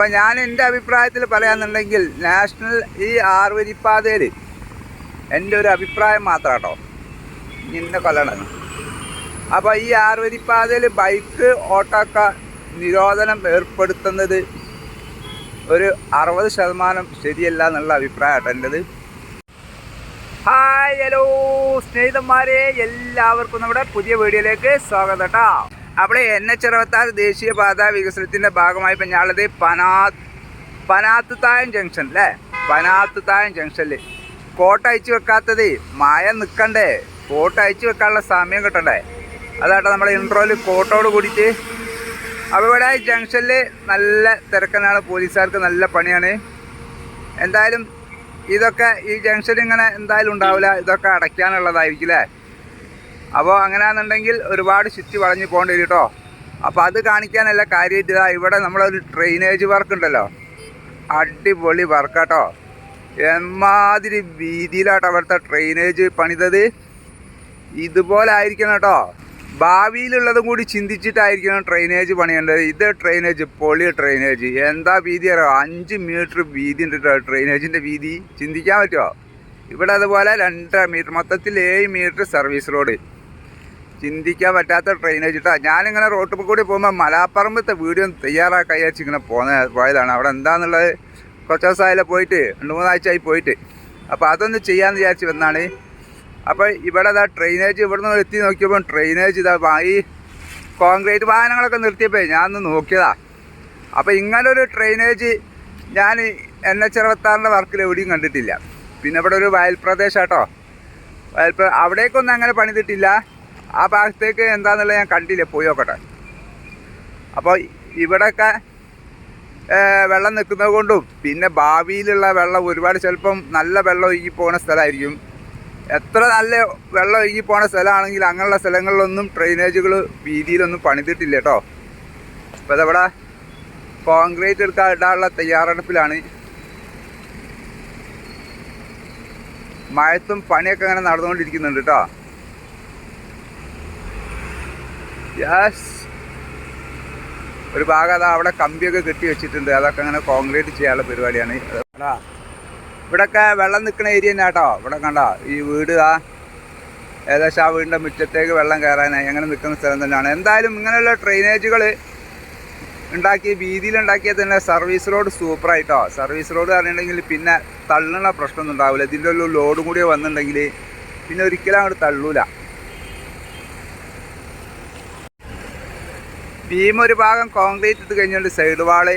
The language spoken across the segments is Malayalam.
അപ്പം ഞാൻ എന്റെ അഭിപ്രായത്തിൽ പറയാന്നുണ്ടെങ്കിൽ നാഷണൽ ഈ ആറുവരിപ്പാതയിൽ എന്റെ ഒരു അഭിപ്രായം മാത്രം കേട്ടോ നിന്നെ കൊല്ലണം. അപ്പോൾ ഈ ആറുവരിപ്പാതയിൽ ബൈക്ക് ഓട്ടോക്ക നിരോധനം ഏർപ്പെടുത്തുന്നത് ഒരു അറുപത് ശതമാനം ശരിയല്ല എന്നുള്ള അഭിപ്രായം എന്റെത് ഹായ് ഹലോ സ്നേഹിതന്മാരെ എല്ലാവർക്കും നമ്മുടെ പുതിയ വീഡിയോയിലേക്ക് സ്വാഗതം കേട്ടോ അവിടെ എൻ എച്ച് അറുപത്താറ് ദേശീയപാത വികസനത്തിന്റെ ഭാഗമായി ഇപ്പം ഞാനുള്ളത് പനാ പനാത്തുതായം ജംഗ്ഷൻ അല്ലേ? പനാത്തുതായം ജംഗ്ഷനിൽ കോട്ട അയച്ചു വെക്കാത്തത് മായ നിൽക്കണ്ടേ കോട്ട അയച്ചു വെക്കാനുള്ള സമയം കിട്ടണ്ടേ? അതാട്ടോ നമ്മുടെ ഇൻട്രോയിൽ കോട്ടോട് കൂടിയിട്ട്. അപ്പോൾ ഇവിടെ ജംഗ്ഷനിൽ നല്ല തിരക്കനാണ് പോലീസുകാർക്ക് നല്ല പണിയാണ്. എന്തായാലും ഇതൊക്കെ ഈ ജംഗ്ഷൻ ഇങ്ങനെ എന്തായാലും ഉണ്ടാവില്ല ഇതൊക്കെ അടയ്ക്കാനുള്ളതായിരിക്കും അല്ലേ? അപ്പോൾ അങ്ങനെയാണെന്നുണ്ടെങ്കിൽ ഒരുപാട് ചുറ്റി വളഞ്ഞ് പോകേണ്ടി വരും കേട്ടോ. അപ്പോൾ അത് കാണിക്കാനല്ല കാര്യമായിട്ട് ഇതാ ഇവിടെ നമ്മളൊരു ഡ്രെയിനേജ് വർക്ക് ഉണ്ടല്ലോ. അടിപൊളി വർക്കാട്ടോ എമ്മാതിരി വീതിയിലാട്ടോ അവിടുത്തെ ഡ്രെയിനേജ് പണിതത്. ഇതുപോലെ ആയിരിക്കണം കേട്ടോ. ഭാവിയിലുള്ളതും കൂടി ചിന്തിച്ചിട്ടായിരിക്കണം ഡ്രെയിനേജ് പണിയേണ്ടത്. ഇത് ഡ്രെയിനേജ് പൊളി ഡ്രെയിനേജ് എന്താ വീതി അറിയോ? അഞ്ച് മീറ്റർ വീതി ഉണ്ട് കേട്ടോ ട്രെയിനേജിന്റെ വീതി. ചിന്തിക്കാൻ പറ്റുമോ? ഇവിടെ അതുപോലെ രണ്ടര മീറ്റർ മൊത്തത്തിൽ ഏഴ് മീറ്റർ സർവീസ് റോഡ് ചിന്തിക്കാൻ പറ്റാത്ത ട്രെയിനേജ് കേട്ടോ ഞാനിങ്ങനെ റോട്ടിൽ കൂടി പോകുമ്പോൾ മലാപ്പറമ്പത്തെ വീഡിയോ തയ്യാറാക്കി വെച്ച് ഇങ്ങനെ പോന്ന പോയതാണ്. അവിടെ എന്താണെന്നുള്ളത് കുറച്ച് ദിവസമായാലും പോയിട്ട്. രണ്ട് മൂന്നാഴ്ച ആയി പോയിട്ട്. അപ്പോൾ അതൊന്ന് ചെയ്യാമെന്ന് വിചാരിച്ച് വന്നാണ്. അപ്പോൾ ഇവിടെ ഇതാ ട്രെയിനേജ് ഇവിടെ നിന്ന് എത്തി നോക്കിയപ്പോൾ ട്രെയിനേജ് ഇതാ ഈ കോൺക്രീറ്റ് വാഹനങ്ങളൊക്കെ നിർത്തിയപ്പോൾ ഞാൻ ഒന്ന് നോക്കിയതാ. അപ്പോൾ ഇങ്ങനൊരു ട്രെയിനേജ് ഞാൻ എൻ എച്ച് അറുപത്താറിന്റെ വർക്കിൽ എവിടെയും കണ്ടിട്ടില്ല. പിന്നെ ഇവിടെ ഒരു വയൽ പ്രദേശം കേട്ടോ വയൽ അവിടേക്കൊന്നും അങ്ങനെ പണിതിട്ടില്ല. ആ ഭാഗത്തേക്ക് എന്താണെന്നുള്ളത് ഞാൻ കണ്ടില്ല. പോയി നോക്കട്ടെ. അപ്പോൾ ഇവിടെയൊക്കെ വെള്ളം നിൽക്കുന്നത് കൊണ്ടും പിന്നെ ഭാവിയിലുള്ള വെള്ളം ഒരുപാട് ചിലപ്പം നല്ല വെള്ളം ഒഴുകി പോകുന്ന സ്ഥലമായിരിക്കും. എത്ര നല്ല വെള്ളം ഒഴുകി പോകുന്ന സ്ഥലമാണെങ്കിൽ അങ്ങനെയുള്ള സ്ഥലങ്ങളിലൊന്നും ഡ്രെയിനേജുകൾ വീതിയിലൊന്നും പണിതിട്ടില്ല കേട്ടോ. അപ്പോൾ അതവിടെ കോൺക്രീറ്റ് എടുക്കാൻ ഇടാനുള്ള തയ്യാറെടുപ്പിലാണ്. മഴത്തും പണിയൊക്കെ അങ്ങനെ നടന്നുകൊണ്ടിരിക്കുന്നുണ്ട് കേട്ടോ. യെസ് ഒരു ഭാഗം അതാ അവിടെ കമ്പിയൊക്കെ കെട്ടി വെച്ചിട്ടുണ്ട്. അതൊക്കെ അങ്ങനെ കോൺക്രീറ്റ് ചെയ്യാനുള്ള പരിപാടിയാണ്. അതാ. ഇവിടെയൊക്കെ വെള്ളം നിൽക്കുന്ന ഏരിയ തന്നെ കേട്ടോ. ഇവിടെ കണ്ട ഈ വീട് ആ ഏകദേശം ആ വീടിന്റെ മുറ്റത്തേക്ക് വെള്ളം കയറാനായി. അങ്ങനെ നിൽക്കുന്ന സ്ഥലം തന്നെയാണ്. എന്തായാലും ഇങ്ങനെയുള്ള ഡ്രെയിനേജുകൾ ഉണ്ടാക്കി വീതിയിൽ ഉണ്ടാക്കിയാൽ തന്നെ സർവീസ് റോഡ് സൂപ്പറായിട്ടോ സർവീസ് റോഡ് പറഞ്ഞിട്ടുണ്ടെങ്കിൽ പിന്നെ തള്ളുന്ന പ്രശ്നമൊന്നും ഉണ്ടാവില്ല. ഇതിന്റെ ഒരു ലോഡും കൂടി വന്നിട്ടുണ്ടെങ്കിൽ പിന്നെ ഒരിക്കലും അങ്ങോട്ട് തള്ളൂല. ബീം ഒരു ഭാഗം കോൺക്രീറ്റ് ഇട്ട് കഴിഞ്ഞുകൊണ്ട് സൈഡ് വാൾ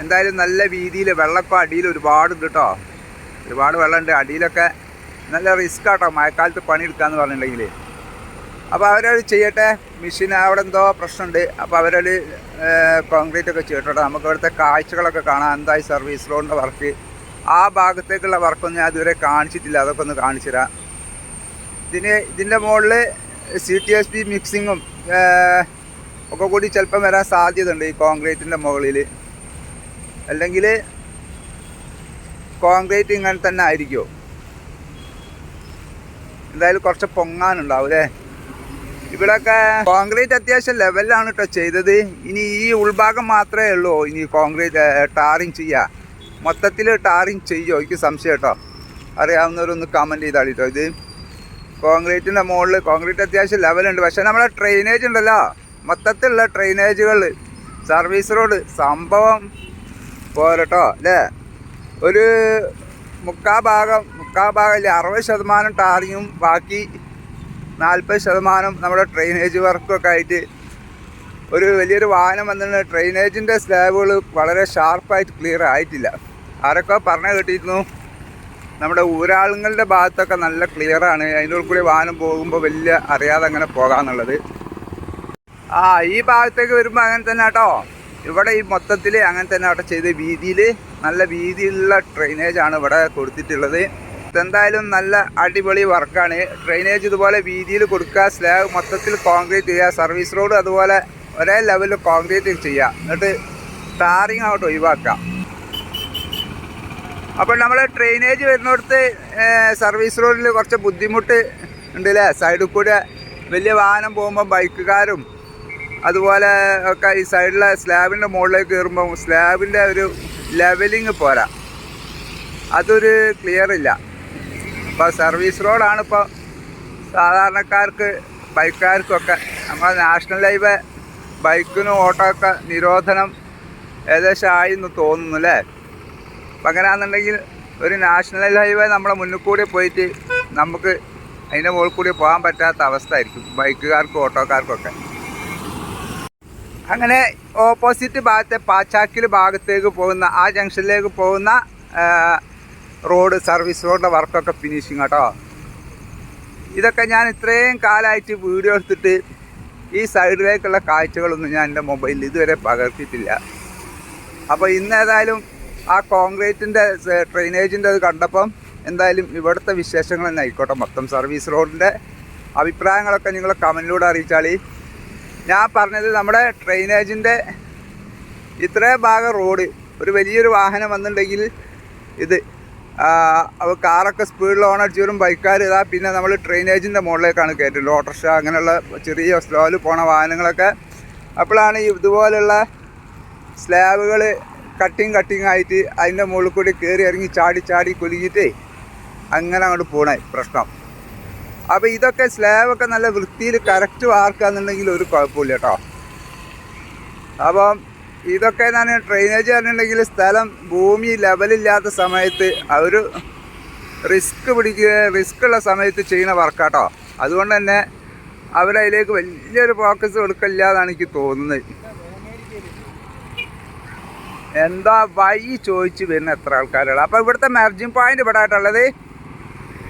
എന്തായാലും നല്ല വീതിയിൽ വെള്ളമൊക്കെ അടിയിൽ ഒരുപാടുണ്ട് കേട്ടോ ഒരുപാട് വെള്ളമുണ്ട്. അടിയിലൊക്കെ നല്ല റിസ്ക് ആട്ടോ. മഴക്കാലത്ത് പണിയെടുക്കാന്ന് പറഞ്ഞിട്ടുണ്ടെങ്കിൽ അപ്പോൾ അവരത് ചെയ്യട്ടെ. മെഷീൻ അവിടെ എന്തോ പ്രശ്നമുണ്ട്. അപ്പോൾ അവരത് കോൺക്രീറ്റ് ഒക്കെ ചെയ്യട്ടെ നമുക്ക് ഇവിടുത്തെ കാഴ്ചകളൊക്കെ കാണാം. എന്തായി സർവീസ് റോഡിന്റെ വർക്ക് ആ ഭാഗത്തേക്കുള്ള വർക്കൊന്നും ഞാൻ ഇതുവരെ കാണിച്ചിട്ടില്ല. അതൊക്കെ ഒന്ന് കാണിച്ചു തരാം. ഇതിന് ഇതിന്റെ മുകളിൽ സി ടി എസ് പി മിക്സിങ്ങും ഒക്കെ കൂടി ചിലപ്പം വരാൻ സാധ്യതയുണ്ട് ഈ കോൺക്രീറ്റിന്റെ മുകളിൽ. അല്ലെങ്കിൽ കോൺക്രീറ്റ് ഇങ്ങനെ തന്നെ ആയിരിക്കുമോ എന്തായാലും കുറച്ച് പൊങ്ങാനുണ്ടാവും അല്ലേ? ഇവിടെയൊക്കെ കോൺക്രീറ്റ് അത്യാവശ്യം ലെവലിലാണ് കേട്ടോ ചെയ്തത്. ഇനി ഈ ഉൾഭാഗം മാത്രമേ ഉള്ളൂ ഇനി കോൺക്രീറ്റ് ടാറിങ് ചെയ്യുക മൊത്തത്തിൽ ടാറിങ് ചെയ്യുമോ എനിക്ക് സംശയം കേട്ടോ. അറിയാവുന്നവരൊന്ന് കമന്റ് ചെയ്താൽ കേട്ടോ ഇത്. കോൺക്രീറ്റിന്റെ മുകളിൽ കോൺക്രീറ്റ് അത്യാവശ്യം ലെവലുണ്ട്. പക്ഷേ നമ്മളെ ഡ്രെയിനേജ് ഉണ്ടല്ലോ. മൊത്തത്തിലുള്ള ഡ്രെയിനേജുകൾ സർവീസ് റോഡ് സംഭവം പോരട്ടോ അല്ലേ? ഒരു മുക്കാ ഭാഗം മുക്കാ ഭാഗം ഇല്ല അറുപത് ശതമാനം ടാറിങ്ങും ബാക്കി നാൽപ്പത് ശതമാനം നമ്മുടെ ഡ്രെയിനേജ് വർക്കൊക്കെ ആയിട്ട് ഒരു വലിയൊരു വാഹനം വന്നിട്ട് ഡ്രെയിനേജിന്റെ സ്ലാബുകൾ വളരെ ഷാർപ്പായിട്ട് ക്ലിയർ ആയിട്ടില്ല. ആരൊക്കെ പറഞ്ഞു കേട്ടിരുന്നു. നമ്മുടെ ഊരാളുങ്ങളുടെ ഭാഗത്തൊക്കെ നല്ല ക്ലിയറാണ് അതിന്റെ ഉള്ളിൽ കൂടി വാഹനം പോകുമ്പോൾ വലിയ അറിയാതെ അങ്ങനെ പോകാന്നുള്ളത്. ആ ഈ ഭാഗത്തേക്ക് വരുമ്പോൾ അങ്ങനെ തന്നെ കേട്ടോ ഇവിടെ ഈ മൊത്തത്തിൽ അങ്ങനെ തന്നെ അവിടെ ചെയ്ത. വീതിയിൽ നല്ല വീതിയിലുള്ള ആണ് ഇവിടെ കൊടുത്തിട്ടുള്ളത്. ഇതെന്തായാലും നല്ല അടിപൊളി വർക്കാണ് ഡ്രെയിനേജ് ഇതുപോലെ വീതിയിൽ കൊടുക്കുക സ്ലാബ് മൊത്തത്തിൽ കോൺക്രീറ്റ് ചെയ്യുക സർവീസ് റോഡ് അതുപോലെ ഒരേ ലെവലിൽ കോൺക്രീറ്റ് ചെയ്യുക. എന്നിട്ട് ടാറിങ് അങ്ങോട്ട് ഒഴിവാക്കുക. അപ്പോൾ നമ്മൾ ഡ്രെയിനേജ് വരുന്നിടത്ത് സർവീസ് റോഡിൽ കുറച്ച് ബുദ്ധിമുട്ട് ഉണ്ട് അല്ലേ സൈഡിൽ കൂടെ വലിയ വാഹനം പോകുമ്പോൾ ബൈക്കുകാരും അതുപോലെ ഒക്കെ ഈ സൈഡിലെ സ്ലാബിന്റെ മുകളിലേക്ക് കയറുമ്പോൾ സ്ലാബിന്റെ ഒരു ലെവലിങ് പോരാ. അതൊരു ക്ലിയർ ഇല്ല. ഇപ്പോൾ സർവീസ് റോഡാണ് ഇപ്പോൾ സാധാരണക്കാർക്ക് ബൈക്കുകാർക്കൊക്കെ നമ്മുടെ നാഷണൽ ഹൈവേ ബൈക്കിനും ഓട്ടോ ഒക്കെ നിരോധനം ഏകദേശം ആയി എന്ന് തോന്നുന്നു അല്ലേ? അപ്പം അങ്ങനെയാണെന്നുണ്ടെങ്കിൽ ഒരു നാഷണൽ ഹൈവേ നമ്മളെ മുന്നിൽ കൂടി പോയിട്ട് നമുക്ക് അതിന്റെ മുകളിൽ കൂടി പോകാൻ പറ്റാത്ത അവസ്ഥ ആയിരിക്കും. ബൈക്കുകാർക്കും ഓട്ടോക്കാർക്കൊക്കെ അങ്ങനെ ഓപ്പോസിറ്റ് ഭാഗത്തെ പാച്ചാക്കിൽ ഭാഗത്തേക്ക് പോകുന്ന ആ ജംഗ്ഷനിലേക്ക് പോകുന്ന റോഡ് സർവീസ് റോഡിന്റെ വർക്കൊക്കെ ഫിനിഷിങ് കേട്ടോ ഇതൊക്കെ ഞാൻ ഇത്രയും കാലമായിട്ട് വീഡിയോ എടുത്തിട്ട് ഈ സൈഡിലേക്കുള്ള കാഴ്ചകളൊന്നും ഞാൻ എന്റെ മൊബൈലിൽ ഇതുവരെ പകർത്തിയിട്ടില്ല. അപ്പോൾ ഇന്ന് ഏതായാലും ആ കോൺക്രീറ്റിന്റെ ഡ്രെയിനേജിന്റെ അത് കണ്ടപ്പം എന്തായാലും ഇവിടുത്തെ വിശേഷങ്ങൾ തന്നെ ആയിക്കോട്ടെ. മൊത്തം സർവീസ് റോഡിന്റെ അഭിപ്രായങ്ങളൊക്കെ നിങ്ങൾ കമന്റിലൂടെ അറിയിച്ചാളി ഞാൻ പറഞ്ഞത് നമ്മുടെ ഡ്രെയിനേജിന്റെ ഇത്രയും ഭാഗം റോഡ് ഒരു വലിയൊരു വാഹനം വന്നിട്ടുണ്ടെങ്കിൽ ഇത് അവ കാറൊക്കെ സ്പീഡിൽ ഓണടിച്ച് വരും ബൈക്കാർ ഇതാ പിന്നെ നമ്മൾ ഡ്രെയിനേജിന്റെ മുകളിലേക്കാണ് കയറ്റുന്നത് ഓട്ടോറിക്ഷ അങ്ങനെയുള്ള ചെറിയ സ്ലോയിൽ പോണ വാഹനങ്ങളൊക്കെ. അപ്പോഴാണ് ഇതുപോലുള്ള സ്ലാബുകൾ കട്ടിങ് കട്ടിങ് ആയിട്ട് അതിന്റെ മുകളിൽ കൂടി കയറി ഇറങ്ങി ചാടി ചാടി കുലുങ്ങിയിട്ട് അങ്ങനെ അങ്ങോട്ട് പോണേ. പ്രശ്നം. അപ്പോൾ ഇതൊക്കെ സ്ലാബൊക്കെ നല്ല വൃത്തിയിൽ കറക്റ്റ് വാർക്കാന്നുണ്ടെങ്കിൽ ഒരു കുഴപ്പമില്ല കേട്ടോ. അപ്പം ഇതൊക്കെ ഞാൻ ഡ്രെയിനേജ് പറഞ്ഞിട്ടുണ്ടെങ്കിൽ സ്ഥലം ഭൂമി ലെവലില്ലാത്ത സമയത്ത് അവർ റിസ്ക് പിടിക്കുക റിസ്ക് ഉള്ള സമയത്ത് ചെയ്യുന്ന വർക്കാട്ടോ അതുകൊണ്ട് തന്നെ അവരതിലേക്ക് വലിയൊരു ഫോക്കസ് കൊടുക്കില്ല എന്നാണ് എനിക്ക് തോന്നുന്നത്. എന്താ വൈ ചോദിച്ച് വരുന്ന എത്ര ആൾക്കാരുള്ള അപ്പോൾ ഇവിടുത്തെ മാർജിൻ പോയിന്റ് ഇവിടെ ആയിട്ടുള്ളത്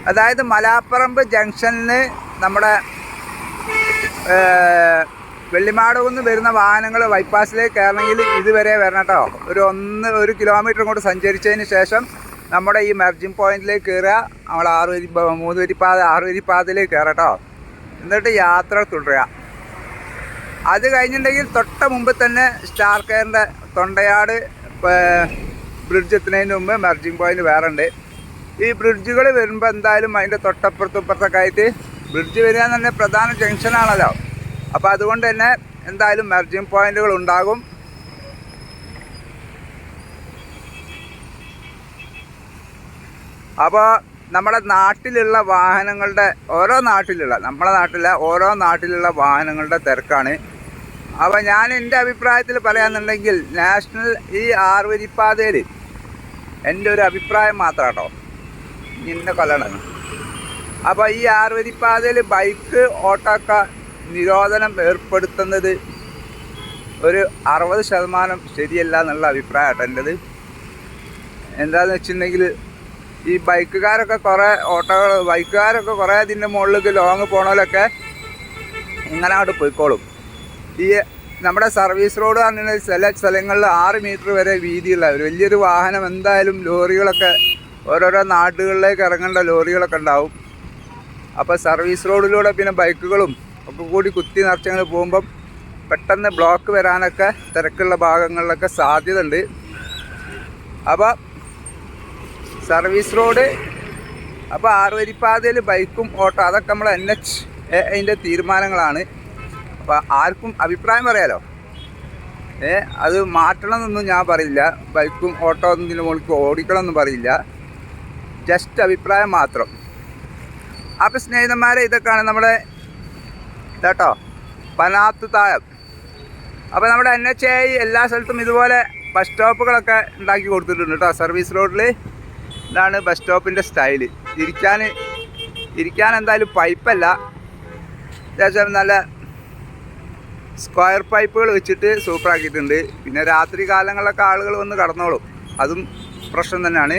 അതായത് മലാപ്പറമ്പ് ജംഗ്ഷനിൽ നമ്മുടെ ഏഹ്, വെള്ളിമാടുകുന്ന് വരുന്ന വാഹനങ്ങൾ ബൈപ്പാസിലേക്ക് കയറണമെങ്കിൽ ഇതുവരെ വരണം കേട്ടോ. ഒരു ഒന്ന് ഒരു കിലോമീറ്റർ കൊണ്ട് സഞ്ചരിച്ചതിന് ശേഷം നമ്മുടെ ഈ മെർജിങ് പോയിന്റിലേക്ക് കയറുക. നമ്മൾ ആറ് വരി മൂന്ന് വരിപ്പാത ആറ് വരിപ്പാതയിലേക്ക് കയറാം കേട്ടോ. എന്നിട്ട് യാത്ര തുടരുക. അത് കഴിഞ്ഞിട്ടുണ്ടെങ്കിൽ തൊട്ട മുമ്പ് തന്നെ സ്റ്റാർ കെയറിന്റെ തൊണ്ടയാട് ബ്രിഡ്ജ് എത്തുന്നതിന് മുമ്പ് മെർജിങ് പോയിന്റ് വേറെ ഉണ്ട്. ഈ ബ്രിഡ്ജുകൾ വരുമ്പോൾ എന്തായാലും അതിന്റെ തൊട്ടപ്പുറത്തും ഇപ്പുറത്തൊക്കെ ആയിട്ട് ബ്രിഡ്ജ് വരിക എന്ന് പറഞ്ഞാൽ പ്രധാന ജംഗ്ഷനാണല്ലോ അപ്പോൾ അതുകൊണ്ട് തന്നെ എന്തായാലും മെർജിങ് പോയിന്റുകൾ ഉണ്ടാകും. അപ്പോൾ നമ്മുടെ നാട്ടിലുള്ള വാഹനങ്ങളുടെ ഓരോ നാട്ടിലുള്ള നമ്മുടെ നാട്ടിലെ ഓരോ നാട്ടിലുള്ള വാഹനങ്ങളുടെ തിരക്കാണ്. അപ്പോൾ ഞാൻ എന്റെ അഭിപ്രായത്തിൽ പറയാന്നുണ്ടെങ്കിൽ നാഷണൽ ഈ ആറുവരിപ്പാതയിൽ എന്റെ ഒരു അഭിപ്രായം മാത്രം കേട്ടോ ഇന്ന കൊല്ലണം. അപ്പോൾ ഈ ആറുവരിപ്പാതയിൽ ബൈക്ക് ഓട്ടോക്ക നിരോധനം ഏർപ്പെടുത്തുന്നത് ഒരു അറുപത് ശതമാനം ശരിയല്ല എന്നുള്ള അഭിപ്രായമാണ് എന്റെത് എന്താണെന്ന് വെച്ചിട്ടുണ്ടെങ്കിൽ ഈ ബൈക്കുകാരൊക്കെ കുറേ ഓട്ടോകൾ ബൈക്കുകാരൊക്കെ കുറേ ഇതിന്റെ മുകളിലേക്ക് ലോങ് പോണോലൊക്കെ ഇങ്ങനെ അങ്ങോട്ട് പോയിക്കോളും. ഈ നമ്മുടെ സർവീസ് റോഡ് പറഞ്ഞാൽ ചില സ്ഥലങ്ങളിൽ ആറ് മീറ്റർ വരെ വീതിയുള്ള ഒരു വലിയൊരു വാഹനം എന്തായാലും ലോറികളൊക്കെ ഓരോരോ നാടുകളിലേക്ക് ഇറങ്ങേണ്ട ലോറികളൊക്കെ ഉണ്ടാവും. അപ്പോൾ സർവീസ് റോഡിലൂടെ പിന്നെ ബൈക്കുകളും ഒക്കെ കൂടി കുത്തി നിറച്ചങ്ങൾ പോകുമ്പം പെട്ടെന്ന് ബ്ലോക്ക് വരാനൊക്കെ തിരക്കുള്ള ഭാഗങ്ങളിലൊക്കെ സാധ്യത ഉണ്ട് അപ്പോൾ സർവീസ് റോഡ് അപ്പോൾ ആറുവരിപ്പാതയിൽ ബൈക്കും ഓട്ടോ അതൊക്കെ നമ്മൾ എൻ എച്ച് അതിന്റെ തീരുമാനങ്ങളാണ്. അപ്പോൾ ആർക്കും അഭിപ്രായം പറയാലോ? ഏ അത് മാറ്റണമെന്നൊന്നും ഞാൻ പറയില്ല. ബൈക്കും ഓട്ടോ ഒന്നും ഇതിന്റെ മുകളിൽ ഓടിക്കണമെന്നും പറയില്ല. ജസ്റ്റ് അഭിപ്രായം മാത്രം. അപ്പം സ്നേഹിതന്മാരെ ഇതൊക്കെയാണ് നമ്മുടെ ഇതാട്ടോ പനാത്ത് താഴം അപ്പോൾ നമ്മുടെ എൻ എച്ച് ഐ എല്ലാ സ്ഥലത്തും ഇതുപോലെ ബസ് സ്റ്റോപ്പുകളൊക്കെ ഉണ്ടാക്കി കൊടുത്തിട്ടുണ്ട് കേട്ടോ. സർവീസ് റോഡിൽ ഇതാണ് ബസ് സ്റ്റോപ്പിന്റെ സ്റ്റൈൽ ഇരിക്കാൻ ഇരിക്കാൻ എന്തായാലും പൈപ്പല്ല അത്യാവശ്യം നല്ല സ്ക്വയർ പൈപ്പുകൾ വെച്ചിട്ട് സൂപ്പറാക്കിയിട്ടുണ്ട് പിന്നെ രാത്രി കാലങ്ങളിലൊക്കെ ആളുകൾ വന്ന് കടന്നോളും. അതും പ്രശ്നം തന്നെയാണ്.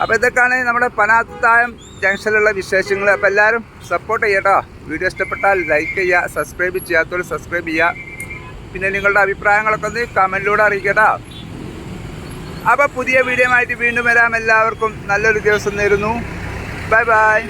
അപ്പോൾ ഇതൊക്കെയാണ് നമ്മുടെ പനാത്തായം ജംഗ്ഷനിലുള്ള വിശേഷങ്ങൾ അപ്പോൾ എല്ലാവരും സപ്പോർട്ട് ചെയ്യട്ടോ വീഡിയോ ഇഷ്ടപ്പെട്ടാൽ ലൈക്ക് ചെയ്യുക സബ്സ്ക്രൈബ് ചെയ്യാത്തവർ സബ്സ്ക്രൈബ് ചെയ്യുക. പിന്നെ നിങ്ങളുടെ അഭിപ്രായങ്ങളൊക്കെ ഒന്ന് കമന്റിലൂടെ അറിയിക്കട്ടോ അപ്പോൾ പുതിയ വീഡിയോ ആയിട്ട് വീണ്ടും വരാം. എല്ലാവർക്കും നല്ലൊരു ദിവസം നേരുന്നു. Bye bye